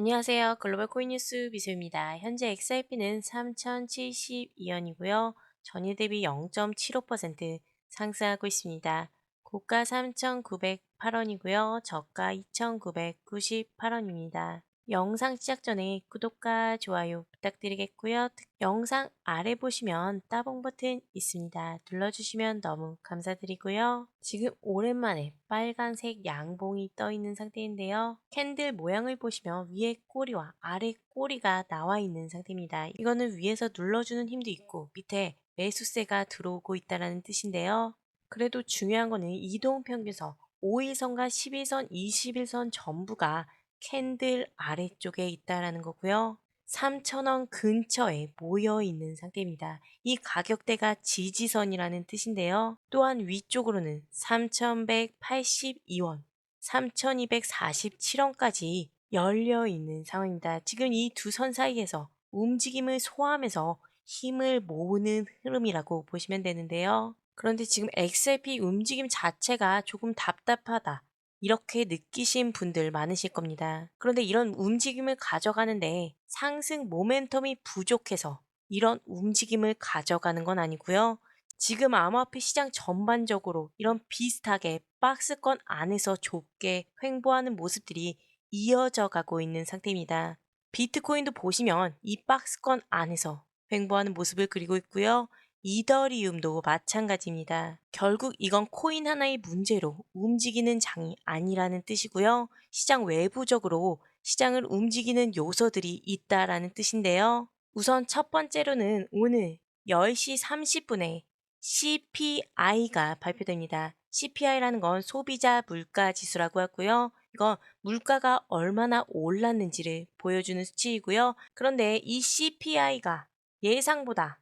안녕하세요. 글로벌 코인 뉴스 비수입니다. 현재 XRP는 3,072원이고요. 전일 대비 0.75% 상승하고 있습니다. 고가 3,908원이고요. 저가 2,998원입니다. 영상 시작 전에 구독과 좋아요 부탁드리겠고요. 영상 아래 보시면 따봉 버튼 있습니다. 눌러주시면 너무 감사드리고요. 지금 오랜만에 빨간색 양봉이 떠 있는 상태인데요. 캔들 모양을 보시면 위에 꼬리와 아래 꼬리가 나와 있는 상태입니다. 이거는 위에서 눌러주는 힘도 있고 밑에 매수세가 들어오고 있다는 뜻인데요. 그래도 중요한 거는 이동평균선 5일선과 11선, 21선 전부가 캔들 아래쪽에 있다라는 거고요. 3,000원 근처에 모여 있는 상태입니다. 이 가격대가 지지선이라는 뜻인데요. 또한 위쪽으로는 3,182원, 3,247원까지 열려 있는 상황입니다. 지금 이 두 선 사이에서 움직임을 소화하면서 힘을 모으는 흐름이라고 보시면 되는데요. 그런데 지금 XRP 움직임 자체가 조금 답답하다. 이렇게 느끼신 분들 많으실 겁니다. 그런데 이런 움직임을 가져가는데 상승 모멘텀이 부족해서 이런 움직임을 가져가는 건 아니고요. 지금 암호화폐 시장 전반적으로 이런 비슷하게 박스권 안에서 좁게 횡보하는 모습들이 이어져 가고 있는 상태입니다. 비트코인도 보시면 이 박스권 안에서 횡보하는 모습을 그리고 있고요. 이더리움도 마찬가지입니다. 결국 이건 코인 하나의 문제로 움직이는 장이 아니라는 뜻이고요. 시장 외부적으로 시장을 움직이는 요소들이 있다라는 뜻인데요. 우선 첫 번째로는 오늘 10시 30분에 CPI가 발표됩니다. CPI라는 건 소비자 물가 지수라고 하고요. 이건 물가가 얼마나 올랐는지를 보여주는 수치이고요. 그런데 이 CPI가 예상보다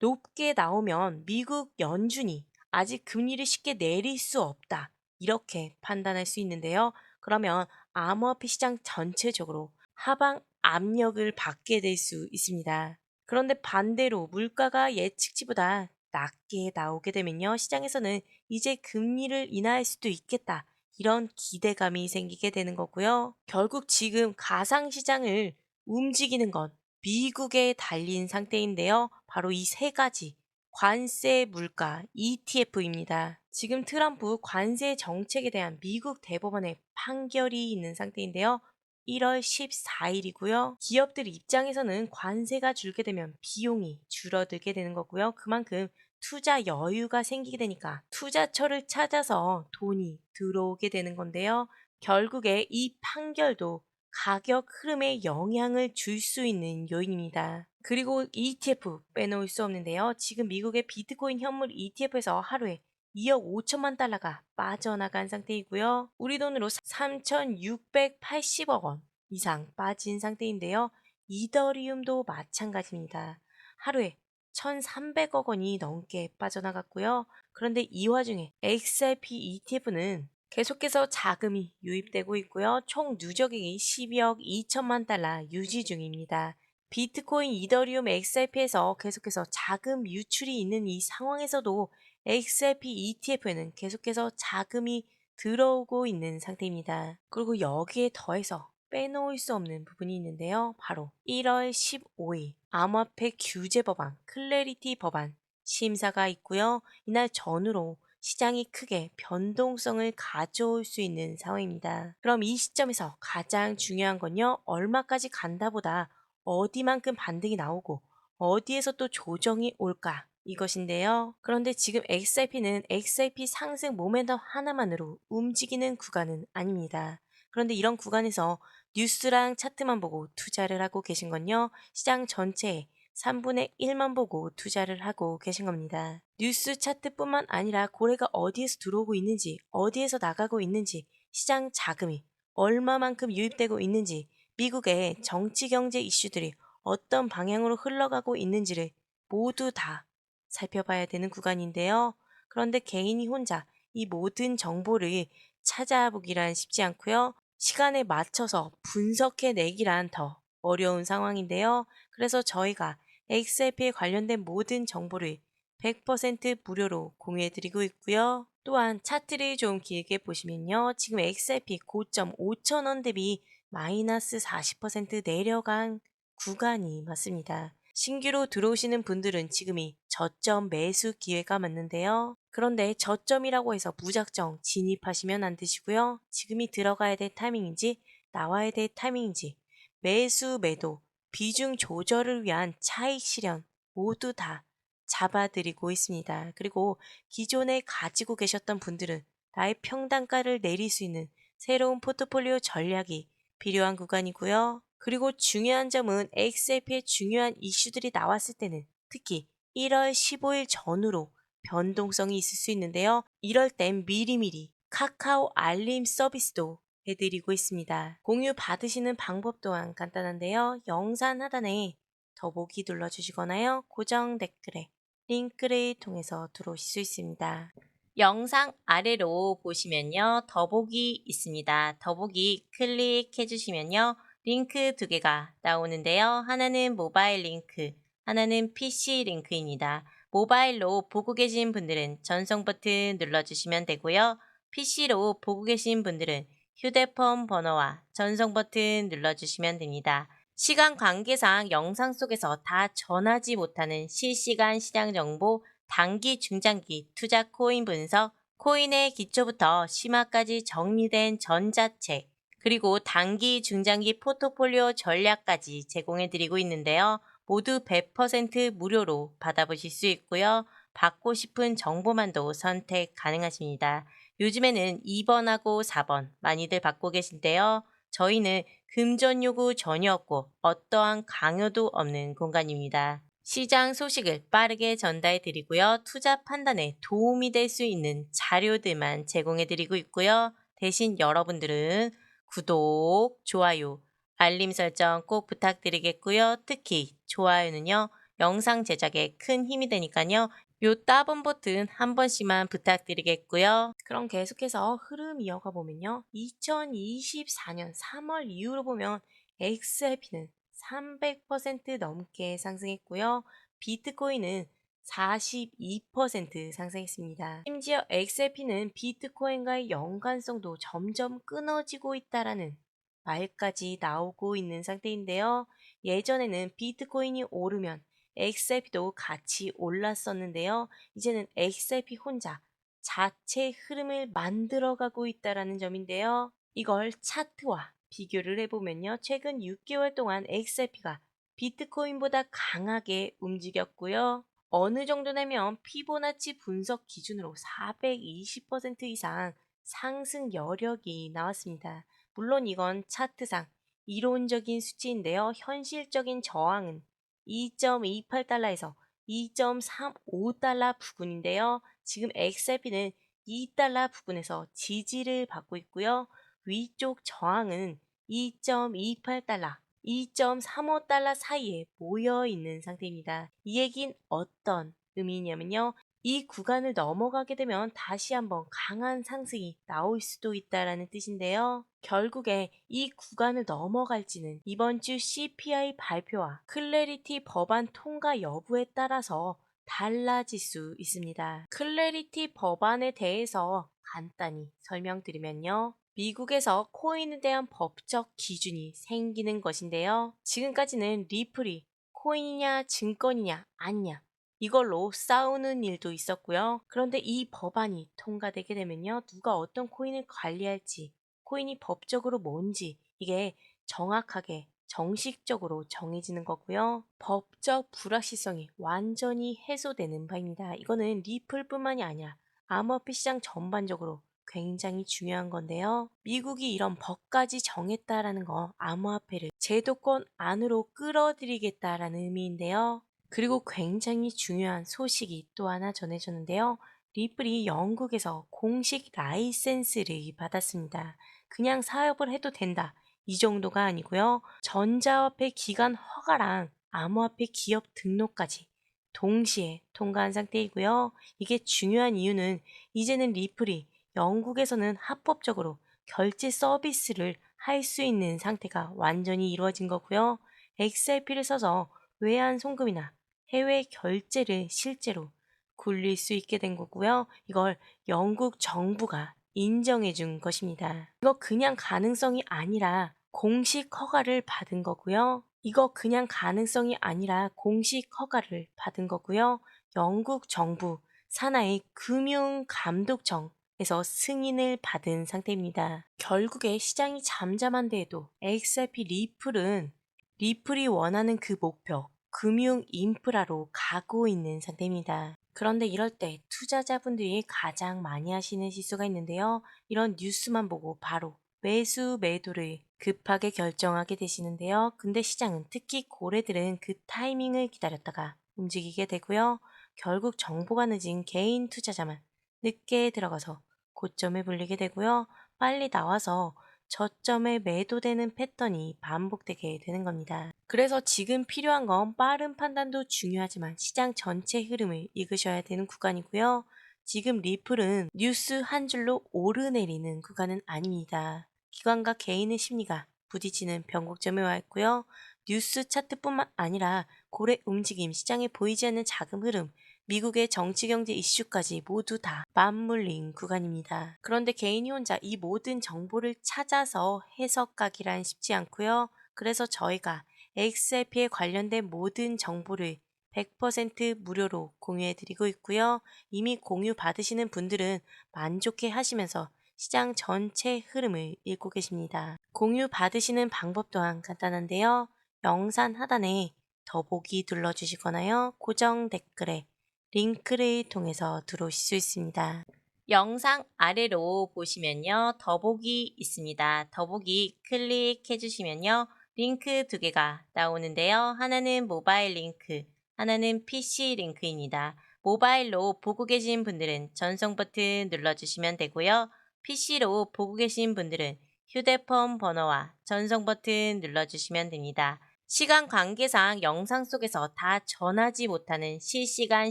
높게 나오면 미국 연준이 아직 금리를 쉽게 내릴 수 없다. 이렇게 판단할 수 있는데요. 그러면 암호화폐 시장 전체적으로 하방 압력을 받게 될 수 있습니다. 그런데 반대로 물가가 예측치보다 낮게 나오게 되면요. 시장에서는 이제 금리를 인하할 수도 있겠다. 이런 기대감이 생기게 되는 거고요. 결국 지금 가상시장을 움직이는 건 미국에 달린 상태인데요. 바로 이 세 가지 관세 물가 ETF입니다. 지금 트럼프 관세 정책에 대한 미국 대법원의 판결이 있는 상태인데요. 1월 14일이고요. 기업들 입장에서는 관세가 줄게 되면 비용이 줄어들게 되는 거고요. 그만큼 투자 여유가 생기게 되니까 투자처를 찾아서 돈이 들어오게 되는 건데요. 결국에 이 판결도 가격 흐름에 영향을 줄 수 있는 요인입니다. 그리고 ETF 빼놓을 수 없는데요. 지금 미국의 비트코인 현물 ETF에서 하루에 2억 5천만 달러가 빠져나간 상태이고요. 우리 돈으로 3,680억 원 이상 빠진 상태인데요. 이더리움도 마찬가지입니다. 하루에 1,300억 원이 넘게 빠져나갔고요. 그런데 이 와중에 XRP ETF는 계속해서 자금이 유입되고 있고요. 총 누적액이 12억 2천만 달러 유지 중입니다. 비트코인, 이더리움, XRP에서 계속해서 자금 유출이 있는 이 상황에서도 XRP ETF에는 계속해서 자금이 들어오고 있는 상태입니다. 그리고 여기에 더해서 빼놓을 수 없는 부분이 있는데요. 바로 1월 15일 암호화폐 규제 법안, 클래리티 법안 심사가 있고요. 이날 전후로 시장이 크게 변동성을 가져올 수 있는 상황입니다. 그럼 이 시점에서 가장 중요한 건요, 얼마까지 간다 보다 어디만큼 반등이 나오고 어디에서 또 조정이 올까 이것인데요. 그런데 지금 XRP는 XRP 상승 모멘텀 하나만으로 움직이는 구간은 아닙니다. 그런데 이런 구간에서 뉴스랑 차트만 보고 투자를 하고 계신 건요, 시장 전체에 3분의 1만 보고 투자를 하고 계신 겁니다. 뉴스 차트뿐만 아니라 고래가 어디에서 들어오고 있는지, 어디에서 나가고 있는지, 시장 자금이 얼마만큼 유입되고 있는지, 미국의 정치 경제 이슈들이 어떤 방향으로 흘러가고 있는지를 모두 다 살펴봐야 되는 구간인데요. 그런데 개인이 혼자 이 모든 정보를 찾아보기란 쉽지 않고요. 시간에 맞춰서 분석해 내기란 더 어려운 상황인데요. 그래서 저희가 XRP에 관련된 모든 정보를 100% 무료로 공유해드리고 있고요. 또한 차트를 좀 길게 보시면요. 지금 XRP 고점 5,000원 대비 마이너스 40% 내려간 구간이 맞습니다. 신규로 들어오시는 분들은 지금이 저점 매수 기회가 맞는데요. 그런데 저점이라고 해서 무작정 진입하시면 안 되시고요. 지금이 들어가야 될 타이밍인지 나와야 될 타이밍인지 매수 매도 비중 조절을 위한 차익 실현 모두 다 잡아드리고 있습니다. 그리고 기존에 가지고 계셨던 분들은 나의 평단가를 내릴 수 있는 새로운 포트폴리오 전략이 필요한 구간이고요. 그리고 중요한 점은 XRP의 중요한 이슈들이 나왔을 때는 특히 1월 15일 전후로 변동성이 있을 수 있는데요. 이럴 땐 미리미리 카카오 알림 서비스도 해드리고 있습니다. 공유 받으시는 방법 또한 간단한데요. 영상 하단에 더보기 눌러주시거나요. 고정 댓글에 링크를 통해서 들어오실 수 있습니다. 영상 아래로 보시면요. 더보기 있습니다. 더보기 클릭해 주시면요. 링크 두 개가 나오는데요. 하나는 모바일 링크, 하나는 PC 링크입니다. 모바일로 보고 계신 분들은 전송 버튼 눌러주시면 되고요. PC로 보고 계신 분들은 휴대폰 번호와 전송 버튼 눌러주시면 됩니다. 시간 관계상 영상 속에서 다 전하지 못하는 실시간 시장 정보, 단기, 중장기 투자 코인 분석, 코인의 기초부터 심화까지 정리된 전자책, 그리고 단기, 중장기 포트폴리오 전략까지 제공해 드리고 있는데요. 모두 100% 무료로 받아보실 수 있고요. 받고 싶은 정보만도 선택 가능하십니다. 요즘에는 2번하고 4번 많이들 받고 계신데요. 저희는 금전 요구 전혀 없고 어떠한 강요도 없는 공간입니다. 시장 소식을 빠르게 전달해 드리고요. 투자 판단에 도움이 될 수 있는 자료들만 제공해 드리고 있고요. 대신 여러분들은 구독, 좋아요, 알림 설정 꼭 부탁드리겠고요. 특히 좋아요는요. 영상 제작에 큰 힘이 되니까요. 요 따봉 버튼 한 번씩만 부탁드리겠고요. 그럼 계속해서 흐름 이어가 보면요. 2024년 3월 이후로 보면 XRP는 300% 넘게 상승했고요. 비트코인은 42% 상승했습니다. 심지어 XRP는 비트코인과의 연관성도 점점 끊어지고 있다라는 말까지 나오고 있는 상태인데요. 예전에는 비트코인이 오르면 XRP도 같이 올랐었는데요. 이제는 XRP 혼자 자체 흐름을 만들어가고 있다라는 점인데요. 이걸 차트와 비교를 해보면요. 최근 6개월 동안 XRP가 비트코인보다 강하게 움직였고요. 어느 정도냐면 피보나치 분석 기준으로 420% 이상 상승 여력이 나왔습니다. 물론 이건 차트상 이론적인 수치인데요. 현실적인 저항은 2.28달러에서 2.35달러 부근인데요. 지금 XRP는 2달러 부근에서 지지를 받고 있고요. 위쪽 저항은 2.28달러, 2.35달러 사이에 모여 있는 상태입니다. 이 얘긴 어떤 의미냐면요. 이 구간을 넘어가게 되면 다시 한번 강한 상승이 나올 수도 있다라는 뜻인데요. 결국에 이 구간을 넘어갈지는 이번 주 CPI 발표와 클래리티 법안 통과 여부에 따라서 달라질 수 있습니다. 클래리티 법안에 대해서 간단히 설명드리면요. 미국에서 코인에 대한 법적 기준이 생기는 것인데요. 지금까지는 리플이 코인이냐 증권이냐 아니냐 이걸로 싸우는 일도 있었고요. 그런데 이 법안이 통과되게 되면요. 누가 어떤 코인을 관리할지, 코인이 법적으로 뭔지 이게 정확하게 정식적으로 정해지는 거고요. 법적 불확실성이 완전히 해소되는 바입니다. 이거는 리플뿐만이 아니라 암호화폐 시장 전반적으로 굉장히 중요한 건데요. 미국이 이런 법까지 정했다라는 거 암호화폐를 제도권 안으로 끌어들이겠다라는 의미인데요. 그리고 굉장히 중요한 소식이 또 하나 전해졌는데요. 리플이 영국에서 공식 라이센스를 받았습니다. 그냥 사업을 해도 된다. 이 정도가 아니고요. 전자화폐 기관 허가랑 암호화폐 기업 등록까지 동시에 통과한 상태이고요. 이게 중요한 이유는 이제는 리플이 영국에서는 합법적으로 결제 서비스를 할 수 있는 상태가 완전히 이루어진 거고요. XRP를 써서 외환 송금이나 해외 결제를 실제로 굴릴 수 있게 된 거고요. 이걸 영국 정부가 인정해 준 것입니다. 이거 그냥 가능성이 아니라 공식 허가를 받은 거고요. 이거 그냥 가능성이 아니라 공식 허가를 받은 거고요. 영국 정부 산하의 금융감독청에서 승인을 받은 상태입니다. 결국에 시장이 잠잠한 데에도 XRP 리플은 리플이 원하는 그 목표, 금융 인프라로 가고 있는 상태입니다. 그런데 이럴 때 투자자분들이 가장 많이 하시는 실수가 있는데요. 이런 뉴스만 보고 바로 매수 매도를 급하게 결정하게 되시는데요. 근데 시장은 특히 고래들은 그 타이밍을 기다렸다가 움직이게 되고요. 결국 정보가 늦은 개인 투자자만 늦게 들어가서 고점에 불리게 되고요. 빨리 나와서 저점에 매도되는 패턴이 반복되게 되는 겁니다. 그래서 지금 필요한 건 빠른 판단도 중요하지만 시장 전체 흐름을 읽으셔야 되는 구간이고요. 지금 리플은 뉴스 한 줄로 오르내리는 구간은 아닙니다. 기관과 개인의 심리가 부딪히는 변곡점에 와 있고요. 뉴스 차트뿐만 아니라 고래 움직임, 시장에 보이지 않는 자금 흐름, 미국의 정치 경제 이슈까지 모두 다 맞물린 구간입니다. 그런데 개인이 혼자 이 모든 정보를 찾아서 해석하기란 쉽지 않고요. 그래서 저희가 XRP에 관련된 모든 정보를 100% 무료로 공유해 드리고 있고요. 이미 공유 받으시는 분들은 만족해 하시면서 시장 전체 흐름을 읽고 계십니다. 공유 받으시는 방법 또한 간단한데요. 영상 하단에 더보기 눌러주시거나요. 고정 댓글에 링크를 통해서 들어오실 수 있습니다. 영상 아래로 보시면요. 더보기 있습니다. 더보기 클릭해 주시면요. 링크 두 개가 나오는데요. 하나는 모바일 링크, 하나는 PC 링크입니다. 모바일로 보고 계신 분들은 전송 버튼 눌러주시면 되고요. PC로 보고 계신 분들은 휴대폰 번호와 전송 버튼 눌러주시면 됩니다. 시간 관계상 영상 속에서 다 전하지 못하는 실시간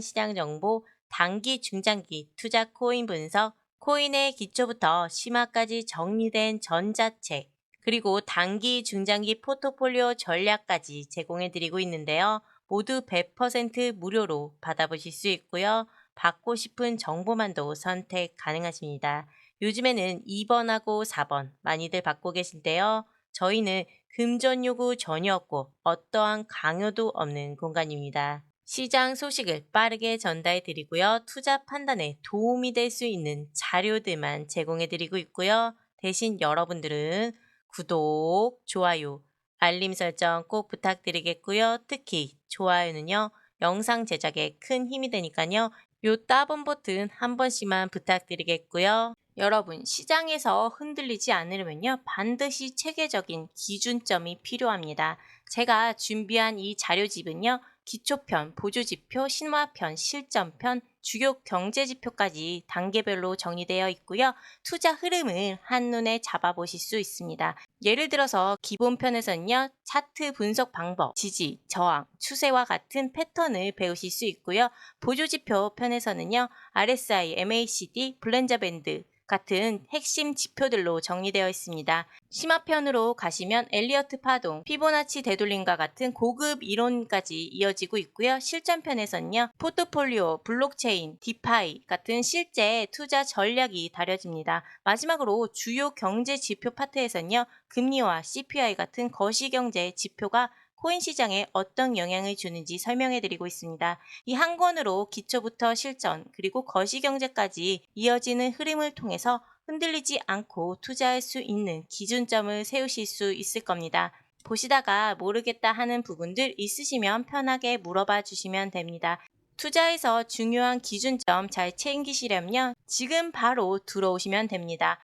시장 정보, 단기, 중장기 투자 코인 분석, 코인의 기초부터 심화까지 정리된 전자책, 그리고 단기, 중장기 포트폴리오 전략까지 제공해 드리고 있는데요. 모두 100% 무료로 받아보실 수 있고요. 받고 싶은 정보만도 선택 가능하십니다. 요즘에는 2번하고 4번 많이들 받고 계신데요. 저희는 금전 요구 전혀 없고 어떠한 강요도 없는 공간입니다. 시장 소식을 빠르게 전달해 드리고요. 투자 판단에 도움이 될 수 있는 자료들만 제공해 드리고 있고요. 대신 여러분들은 구독, 좋아요, 알림 설정 꼭 부탁드리겠고요. 특히 좋아요는요. 영상 제작에 큰 힘이 되니까요. 요 따봉 버튼 한 번씩만 부탁드리겠고요. 여러분, 시장에서 흔들리지 않으려면요. 반드시 체계적인 기준점이 필요합니다. 제가 준비한 이 자료집은요. 기초편, 보조지표, 신화편, 실전편, 주요 경제지표까지 단계별로 정리되어 있고요. 투자 흐름을 한눈에 잡아보실 수 있습니다. 예를 들어서 기본편에서는요. 차트 분석 방법, 지지, 저항, 추세와 같은 패턴을 배우실 수 있고요. 보조지표 편에서는요. RSI, MACD, 블렌저 밴드, 같은 핵심 지표들로 정리되어 있습니다. 심화편으로 가시면 엘리어트 파동, 피보나치 되돌림과 같은 고급 이론까지 이어지고 있고요. 실전편에서는요. 포트폴리오, 블록체인, 디파이 같은 실제 투자 전략이 다뤄집니다. 마지막으로 주요 경제 지표 파트에서는요. 금리와 CPI 같은 거시경제 지표가 코인 시장에 어떤 영향을 주는지 설명해 드리고 있습니다. 이 한 권으로 기초부터 실전 그리고 거시경제까지 이어지는 흐름을 통해서 흔들리지 않고 투자할 수 있는 기준점을 세우실 수 있을 겁니다. 보시다가 모르겠다 하는 부분들 있으시면 편하게 물어봐 주시면 됩니다. 투자에서 중요한 기준점 잘 챙기시려면요. 지금 바로 들어오시면 됩니다.